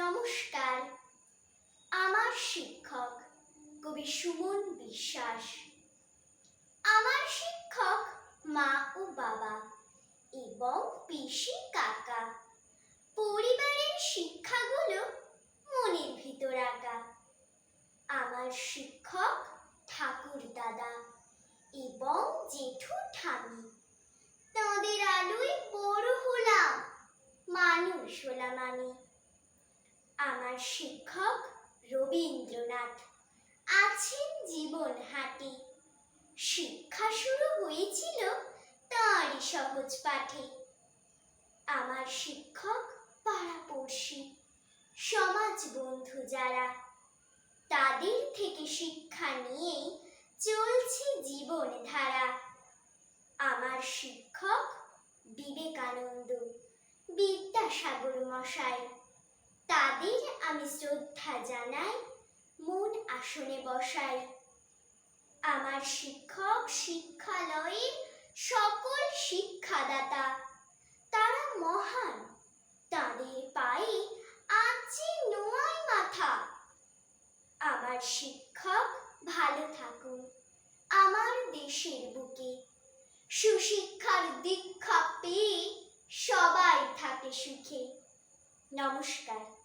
নমস্কার। আমার শিক্ষক কবি সুমন বিশ্বাস। আমার শিক্ষক মা ও বাবা এবং পিসি কাকা। পরিবারের শিক্ষাগুলো মনের ভিতর আঁকা। আমার শিক্ষক ঠাকুর দাদা এবং জেঠু ঠামি তাঁদের আলোয় বড় হলাম, মানুষ হলাম আমি। আমার শিক্ষক রবীন্দ্রনাথ। আছেন জীবন হাটে শিক্ষা শুরু হয়েছিল তারই সহজ পাঠে। আমার শিক্ষক পাড়াপড়শি, সমাজ বন্ধু যারা, তাদের থেকে শিক্ষা নিয়েই চলছে জীবন ধারা আমার শিক্ষক বিবেকানন্দ বিদ্যাসাগর মশাই। তাদের আমি শ্রদ্ধা জানাই, মন আসনে বসাই। আমার শিক্ষক, শিক্ষালয়ের সকল শিক্ষাদাতা, তারা মহান। তাদের পায়ে আছে নোয়াই মাথা। আমার শিক্ষক, ভালো থাকুন। আমার দেশের বুকে সুশিক্ষার দীক্ষা পেয়ে সবাই থাকে সুখে। নমস্কার।